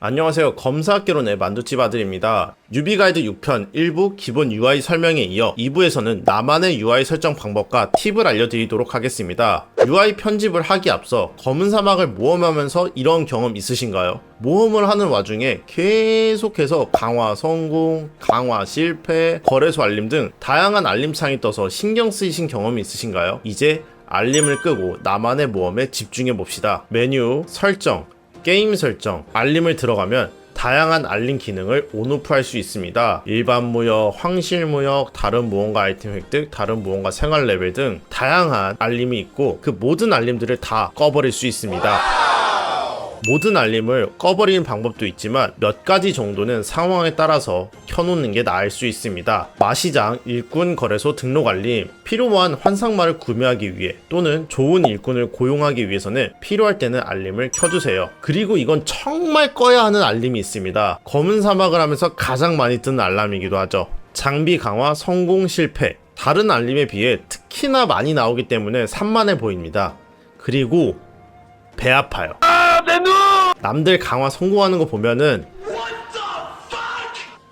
안녕하세요. 검사학개론의 만두집 아들입니다. 뉴비가이드 6편 1부 기본 UI 설명에 이어 2부에서는 나만의 UI 설정 방법과 팁을 알려드리도록 하겠습니다. UI 편집을 하기 앞서 검은 사막을 모험하면서 이런 경험 있으신가요? 모험을 하는 와중에 계속해서 강화 성공, 강화 실패, 거래소 알림 등 다양한 알림창이 떠서 신경 쓰이신 경험이 있으신가요? 이제 알림을 끄고 나만의 모험에 집중해 봅시다. 메뉴, 설정, 게임 설정, 알림을 들어가면 다양한 알림 기능을 온오프 할 수 있습니다. 일반 무역, 황실 무역, 다른 무언가 아이템 획득, 다른 무언가 생활 레벨 등 다양한 알림이 있고 그 모든 알림들을 다 꺼버릴 수 있습니다. 모든 알림을 꺼버리는 방법도 있지만 몇 가지 정도는 상황에 따라서 켜놓는 게 나을 수 있습니다. 마시장, 일꾼 거래소 등록 알림, 필요한 환상말을 구매하기 위해 또는 좋은 일꾼을 고용하기 위해서는 필요할 때는 알림을 켜주세요. 그리고 이건 정말 꺼야 하는 알림이 있습니다. 검은 사막을 하면서 가장 많이 뜨는 알람이기도 하죠. 장비 강화 성공 실패. 다른 알림에 비해 특히나 많이 나오기 때문에 산만해 보입니다. 그리고 배 아파요. 남들 강화 성공하는 거 보면은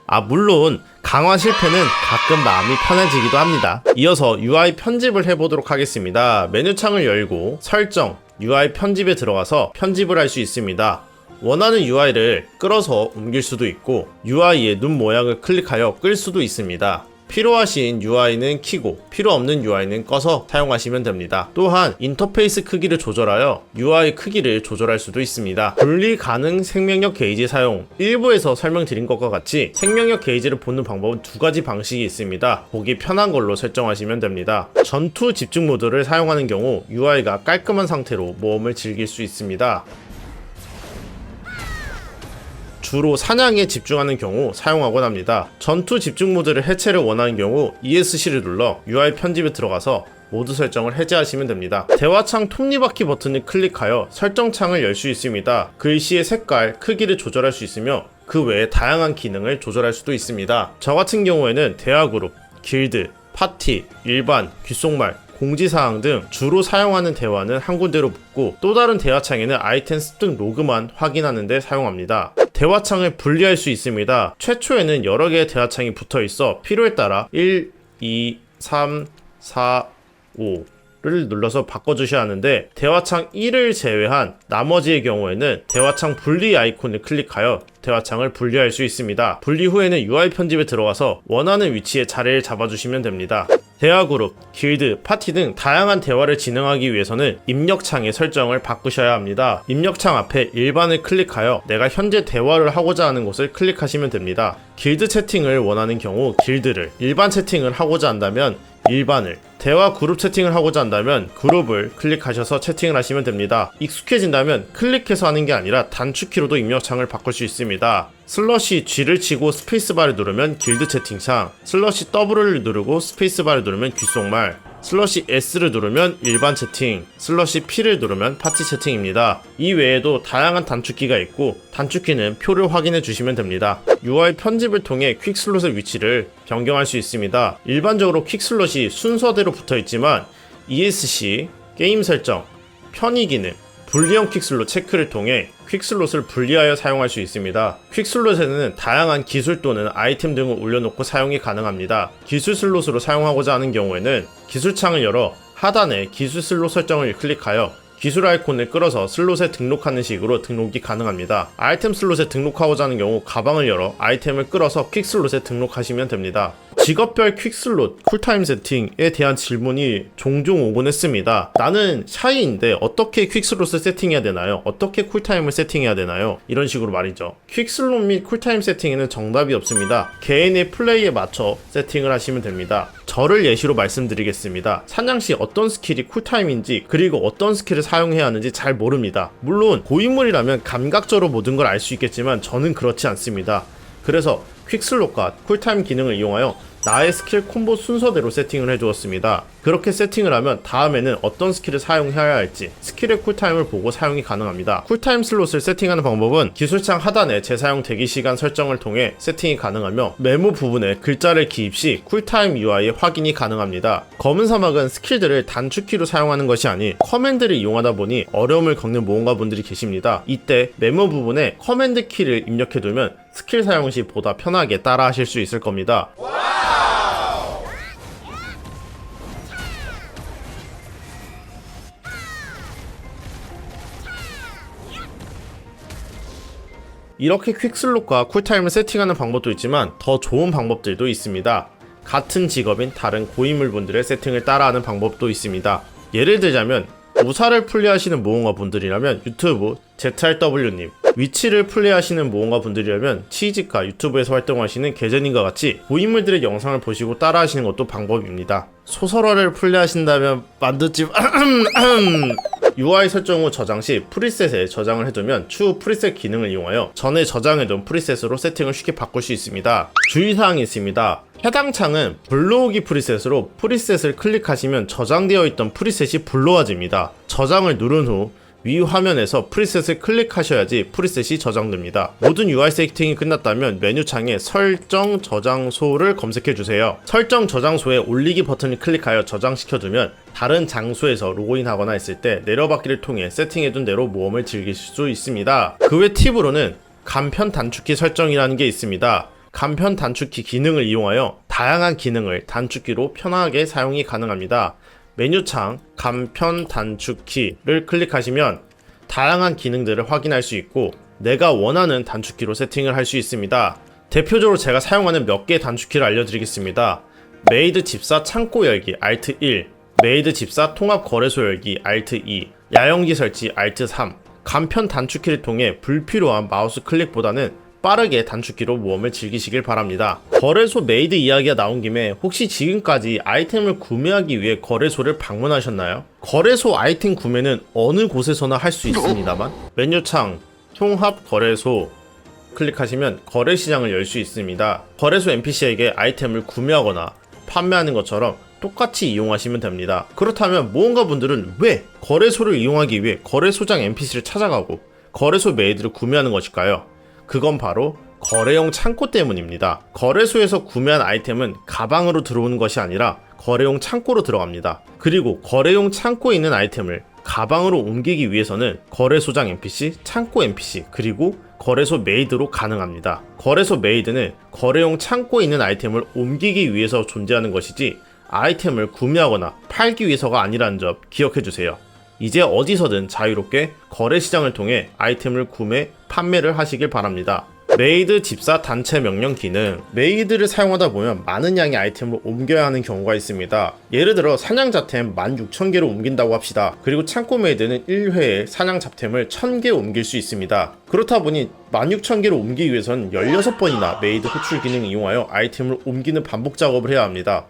아 물론 강화 실패는 가끔 마음이 편해지기도 합니다. 이어서 UI 편집을 해보도록 하겠습니다. 메뉴창을 열고 설정 UI 편집에 들어가서 편집을 할 수 있습니다. 원하는 UI를 끌어서 옮길 수도 있고 UI의 눈 모양을 클릭하여 끌 수도 있습니다. 필요하신 UI는 키고 필요 없는 UI는 꺼서 사용하시면 됩니다. 또한 인터페이스 크기를 조절하여 UI 크기를 조절할 수도 있습니다. 분리 가능 생명력 게이지 사용 일부에서 설명드린 것과 같이 생명력 게이지를 보는 방법은 두 가지 방식이 있습니다. 보기 편한 걸로 설정하시면 됩니다. 전투 집중 모드를 사용하는 경우 UI가 깔끔한 상태로 모험을 즐길 수 있습니다. 주로 사냥에 집중하는 경우 사용하곤 합니다. 전투 집중 모드를 해체를 원하는 경우 ESC를 눌러 UI 편집에 들어가서 모드 설정을 해제하시면 됩니다. 대화창 톱니바퀴 버튼을 클릭하여 설정창을 열 수 있습니다. 글씨의 색깔, 크기를 조절할 수 있으며 그 외에 다양한 기능을 조절할 수도 있습니다. 저 같은 경우에는 대화 그룹, 길드, 파티, 일반, 귓속말, 공지사항 등 주로 사용하는 대화는 한 군데로 묶고 또 다른 대화창에는 아이템 습득 로그만 확인하는 데 사용합니다. 대화창을 분리할 수 있습니다. 최초에는 여러 개의 대화창이 붙어 있어 필요에 따라 1, 2, 3, 4, 5를 눌러서 바꿔주셔야 하는데 대화창 1을 제외한 나머지의 경우에는 대화창 분리 아이콘을 클릭하여 대화창을 분리할 수 있습니다. 분리 후에는 UI 편집에 들어가서 원하는 위치에 자리를 잡아주시면 됩니다. 대화 그룹, 길드, 파티 등 다양한 대화를 진행하기 위해서는 입력창의 설정을 바꾸셔야 합니다. 입력창 앞에 일반을 클릭하여 내가 현재 대화를 하고자 하는 곳을 클릭하시면 됩니다. 길드 채팅을 원하는 경우 길드를, 일반 채팅을 하고자 한다면 일반을, 대화 그룹 채팅을 하고자 한다면 그룹을 클릭하셔서 채팅을 하시면 됩니다. 익숙해진다면 클릭해서 하는 게 아니라 단축키로도 입력창을 바꿀 수 있습니다. 슬러시 G를 치고 스페이스바를 누르면 길드 채팅창, 슬러시 W를 누르고 스페이스바를 누르면 귓속말, 슬러시 S를 누르면 일반 채팅, 슬러시 P를 누르면 파티 채팅입니다. 이 외에도 다양한 단축키가 있고 단축키는 표를 확인해 주시면 됩니다. UI 편집을 통해 퀵슬롯의 위치를 변경할 수 있습니다. 일반적으로 퀵슬롯이 순서대로 붙어 있지만 ESC, 게임 설정, 편의 기능, 분리형 퀵슬롯 체크를 통해 퀵슬롯을 분리하여 사용할 수 있습니다. 퀵슬롯에는 다양한 기술 또는 아이템 등을 올려놓고 사용이 가능합니다. 기술 슬롯으로 사용하고자 하는 경우에는 기술창을 열어 하단에 기술 슬롯 설정을 클릭하여 기술 아이콘을 끌어서 슬롯에 등록하는 식으로 등록이 가능합니다. 아이템 슬롯에 등록하고자 하는 경우 가방을 열어 아이템을 끌어서 퀵 슬롯에 등록하시면 됩니다. 직업별 퀵 슬롯 쿨타임 세팅에 대한 질문이 종종 오곤 했습니다. 나는 샤이인데 어떻게 퀵 슬롯을 세팅해야 되나요? 어떻게 쿨타임을 세팅해야 되나요? 이런 식으로 말이죠. 퀵 슬롯 및 쿨타임 세팅에는 정답이 없습니다. 개인의 플레이에 맞춰 세팅을 하시면 됩니다. 저를 예시로 말씀드리겠습니다. 사냥 시 어떤 스킬이 쿨타임인지 그리고 어떤 스킬을 사용해야 하는지 잘 모릅니다. 물론 고인물이라면 감각적으로 모든 걸 알 수 있겠지만 저는 그렇지 않습니다. 그래서 퀵슬롯과 쿨타임 기능을 이용하여 나의 스킬 콤보 순서대로 세팅을 해주었습니다. 그렇게 세팅을 하면 다음에는 어떤 스킬을 사용해야 할지 스킬의 쿨타임을 보고 사용이 가능합니다. 쿨타임 슬롯을 세팅하는 방법은 기술창 하단에 재사용 대기 시간 설정을 통해 세팅이 가능하며 메모 부분에 글자를 기입 시 쿨타임 UI 확인이 가능합니다. 검은 사막은 스킬들을 단축키로 사용하는 것이 아닌 커맨드를 이용하다 보니 어려움을 겪는 모험가분들이 계십니다. 이때 메모 부분에 커맨드 키를 입력해두면 스킬 사용 시 보다 편하게 따라 하실 수 있을 겁니다. 이렇게 퀵슬롯과 쿨타임을 세팅하는 방법도 있지만 더 좋은 방법들도 있습니다. 같은 직업인 다른 고인물분들의 세팅을 따라하는 방법도 있습니다. 예를 들자면 우사를 플레이하시는 모험가 분들이라면 유튜브 ZRW님 위치를 플레이하시는 모험가 분들이라면 치즈카 유튜브에서 활동하시는 계제님과 같이 고인물들의 영상을 보시고 따라하시는 것도 방법입니다. 소설화를 플레이하신다면 만두집 UI 설정 후 저장 시 프리셋에 저장을 해두면 추후 프리셋 기능을 이용하여 전에 저장해둔 프리셋으로 세팅을 쉽게 바꿀 수 있습니다. 주의사항이 있습니다. 해당 창은 불러오기 프리셋으로 프리셋을 클릭하시면 저장되어 있던 프리셋이 불러와집니다. 저장을 누른 후 위 화면에서 프리셋을 클릭하셔야지 프리셋이 저장됩니다. 모든 UI 세팅이 끝났다면 메뉴창에 설정 저장소를 검색해 주세요. 설정 저장소에 올리기 버튼을 클릭하여 저장시켜두면 다른 장소에서 로그인하거나 했을 때 내려받기를 통해 세팅해둔 대로 모험을 즐기실 수 있습니다. 그 외 팁으로는 간편 단축키 설정이라는 게 있습니다. 간편 단축키 기능을 이용하여 다양한 기능을 단축키로 편하게 사용이 가능합니다. 메뉴창 간편 단축키를 클릭하시면 다양한 기능들을 확인할 수 있고 내가 원하는 단축키로 세팅을 할 수 있습니다. 대표적으로 제가 사용하는 몇 개의 단축키를 알려드리겠습니다. 메이드 집사 창고 열기 Alt 1, 메이드 집사 통합 거래소 열기 Alt 2, 야영기 설치 Alt 3. 간편 단축키를 통해 불필요한 마우스 클릭보다는 빠르게 단축키로 모험을 즐기시길 바랍니다. 거래소 메이드 이야기가 나온 김에 혹시 지금까지 아이템을 구매하기 위해 거래소를 방문하셨나요? 거래소 아이템 구매는 어느 곳에서나 할 수 있습니다만 메뉴창 통합 거래소 클릭하시면 거래 시장을 열 수 있습니다. 거래소 NPC에게 아이템을 구매하거나 판매하는 것처럼 똑같이 이용하시면 됩니다. 그렇다면 모험가 분들은 왜 거래소를 이용하기 위해 거래소장 NPC를 찾아가고 거래소 메이드를 구매하는 것일까요? 그건 바로 거래용 창고 때문입니다. 거래소에서 구매한 아이템은 가방으로 들어오는 것이 아니라 거래용 창고로 들어갑니다. 그리고 거래용 창고에 있는 아이템을 가방으로 옮기기 위해서는 거래소장 NPC, 창고 NPC, 그리고 거래소 메이드로 가능합니다. 거래소 메이드는 거래용 창고에 있는 아이템을 옮기기 위해서 존재하는 것이지 아이템을 구매하거나 팔기 위해서가 아니라는 점 기억해 주세요. 이제 어디서든 자유롭게 거래 시장을 통해 아이템을 구매, 판매를 하시길 바랍니다. 메이드 집사 단체 명령 기능. 메이드를 사용하다 보면 많은 양의 아이템을 옮겨야 하는 경우가 있습니다. 예를 들어 사냥 잡템 16,000개를 옮긴다고 합시다. 그리고 창고 메이드는 1회에 사냥 잡템을 1000개 옮길 수 있습니다. 그렇다 보니 16,000개를 옮기기 위해선 16번이나 메이드 호출 기능을 이용하여 아이템을 옮기는 반복 작업을 해야 합니다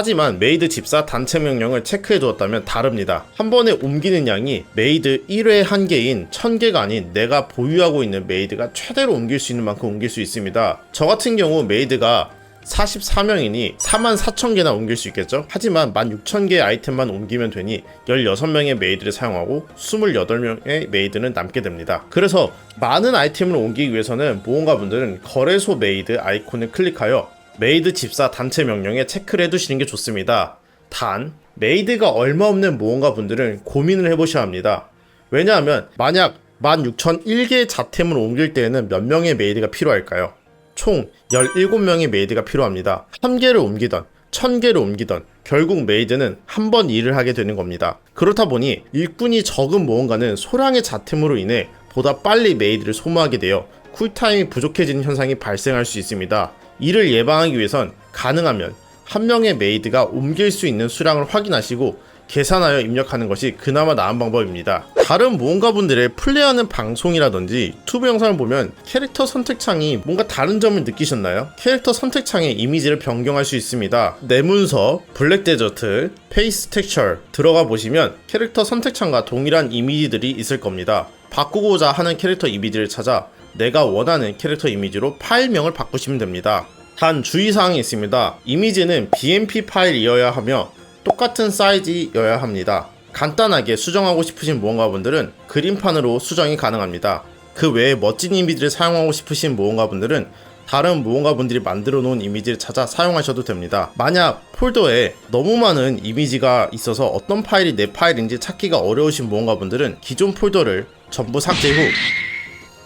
하지만 메이드 집사 단체 명령을 체크해 두었다면 다릅니다. 한 번에 옮기는 양이 메이드 1회 한 개인 1000개가 아닌 내가 보유하고 있는 메이드가 최대로 옮길 수 있는 만큼 옮길 수 있습니다. 저 같은 경우 메이드가 44명이니 44,000개나 옮길 수 있겠죠? 하지만 16,000개의 아이템만 옮기면 되니 16명의 메이드를 사용하고 28명의 메이드는 남게 됩니다. 그래서 많은 아이템을 옮기기 위해서는 모험가 분들은 거래소 메이드 아이콘을 클릭하여 메이드 집사 단체 명령에 체크를 해두시는 게 좋습니다. 단, 메이드가 얼마 없는 모험가 분들은 고민을 해보셔야 합니다. 왜냐하면 만약 16,001개의 자템을 옮길 때에는 몇 명의 메이드가 필요할까요? 총 17명의 메이드가 필요합니다. 1개를 옮기던 1000개를 옮기던 결국 메이드는 한 번 일을 하게 되는 겁니다. 그렇다 보니 일꾼이 적은 모험가는 소량의 자템으로 인해 보다 빨리 메이드를 소모하게 되어 쿨타임이 부족해지는 현상이 발생할 수 있습니다. 이를 예방하기 위해선 가능하면 한 명의 메이드가 옮길 수 있는 수량을 확인하시고 계산하여 입력하는 것이 그나마 나은 방법입니다. 다른 모험가 분들의 플레이하는 방송이라든지 유튜브 영상을 보면 캐릭터 선택창이 뭔가 다른 점을 느끼셨나요? 캐릭터 선택창에 이미지를 변경할 수 있습니다. 내 문서, 블랙 데저트, 페이스 텍처 들어가 보시면 캐릭터 선택창과 동일한 이미지들이 있을 겁니다. 바꾸고자 하는 캐릭터 이미지를 찾아 내가 원하는 캐릭터 이미지로 파일명을 바꾸시면 됩니다. 단 주의사항이 있습니다. 이미지는 BMP 파일이어야 하며 똑같은 사이즈여야 합니다. 간단하게 수정하고 싶으신 모험가분들은 그림판으로 수정이 가능합니다. 그 외에 멋진 이미지를 사용하고 싶으신 모험가분들은 다른 모험가분들이 만들어 놓은 이미지를 찾아 사용하셔도 됩니다. 만약 폴더에 너무 많은 이미지가 있어서 어떤 파일이 내 파일인지 찾기가 어려우신 모험가분들은 기존 폴더를 전부 삭제 후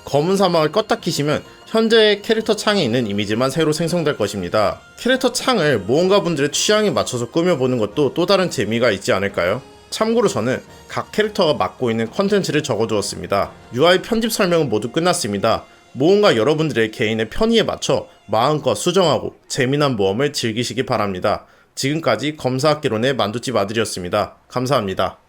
검은 사막을 껐다 키시면 현재 캐릭터 창에 있는 이미지만 새로 생성될 것입니다. 캐릭터 창을 모험가 분들의 취향에 맞춰서 꾸며보는 것도 또 다른 재미가 있지 않을까요? 참고로 저는 각 캐릭터가 맡고 있는 컨텐츠를 적어두었습니다. UI 편집 설명은 모두 끝났습니다. 모험가 여러분들의 개인의 편의에 맞춰 마음껏 수정하고 재미난 모험을 즐기시기 바랍니다. 지금까지 검사학개론의 만두집 아들이었습니다. 감사합니다.